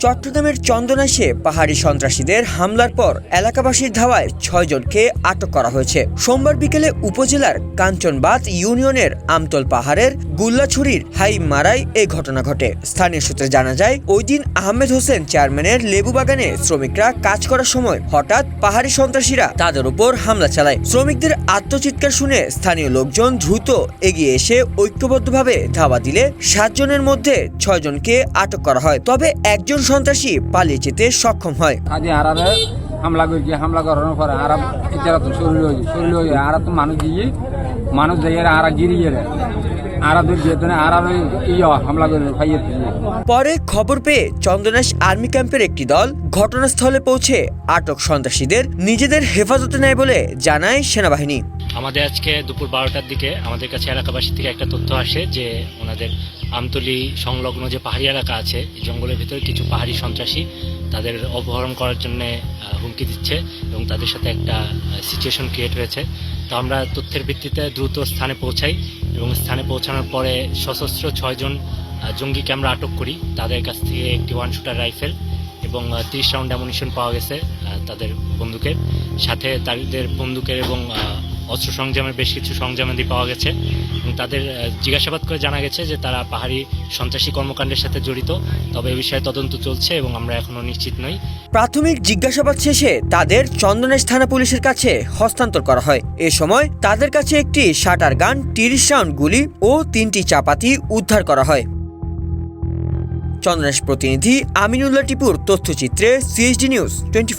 চট্টগ্রামের চন্দনাইশে পাহাড়ি সন্ত্রাসীদের হামলার পর এলাকাবাসীর ধাওয়ায় ছয়জনকে আটক করা হয়েছে। সোমবার বিকেলে উপজেলার কাঞ্চনবাদ ইউনিয়নের আমতল পাহাড়ের গুল্লাছড়ির হাই মারাই এই ঘটনা ঘটে। স্থানীয় সূত্রে জানা যায় ওই দিন আহমেদ হোসেন চেয়ারম্যানের লেবু বাগানে শ্রমিকরা কাজ করার সময় হঠাৎ পাহাড়ি সন্ত্রাসীরা তাদের উপর হামলা চালায়। শ্রমিকদের আত্মচিৎকার শুনে স্থানীয় লোকজন দ্রুত এগিয়ে এসে ঐক্যবদ্ধভাবে ধাওয়া দিলে সাতজনের মধ্যে ছয়জনকে আটক করা হয়। তবে একজন সন্ত্রাসী পালিয়ে যেতে সক্ষম হয়। আজ আরারে হামলা করছি হামলা করানোর পরে আরা এটা তো শরীর হয়ে শরীর হয়ে আরা তো মানুষ দিয়ে মানুষ দিয়ে আরা গিরিয়ে খাইয়ে পরে খবর পেয়ে চন্দনাশ আর্মি ক্যাম্পের একটি দল ঘটনাস্থলে পৌঁছে আটক সন্ত্রাসীদের নিজেদের হেফাজতে নেয় বলে জানায় সেনাবাহিনী। আমাদের আজকে দুপুর বারোটার দিকে আমাদের কাছে এলাকাবাসী থেকে একটা তথ্য আসে যে ওনাদের আমতলি সংলগ্ন যে পাহাড়ি এলাকা আছে জঙ্গলের ভিতরে কিছু পাহাড়ি সন্ত্রাসী তাদের অপহরণ করার জন্য হুমকি দিচ্ছে এবং তাদের সাথে একটা সিচুয়েশন ক্রিয়েট হয়েছে। তো আমরা তথ্যের ভিত্তিতে দ্রুত স্থানে পৌঁছাই এবং স্থানে পৌঁছানোর পরে সশস্ত্র ছয়জন জঙ্গিকে আমরা আটক করি। তাদের কাছ থেকে একটি ওয়ান শুটার রাইফেল এবং তিরিশ রাউন্ড অ্যামুনিশন পাওয়া গেছে তাদের বন্দুকের। সাথে তাদের বন্দুকের এবং অস্ত্র সংযমের বেশ কিছু সংযমাদি পাওয়া গেছে। এবং তাদের জিজ্ঞাসাবাদ করে জানা গেছে যে তারা পাহাড়ি সন্ত্রাসী কর্মকাণ্ডের সাথে জড়িত। তবে এ বিষয়ে তদন্ত চলছে এবং আমরা এখনও নিশ্চিত নই। প্রাথমিক জিজ্ঞাসাবাদ শেষে তাদের চন্দনাশ থানা পুলিশের কাছে হস্তান্তর করা হয়। এ সময় তাদের কাছে একটি শাটার গান, তিরিশ রাউন্ড গুলি ও তিনটি চাপাতি উদ্ধার করা হয়। চন্দনাশ প্রতিনিধি আমিনুল্লাহ টিপুর তথ্যচিত্রে সিএইচডি নিউজ টোয়েন্টি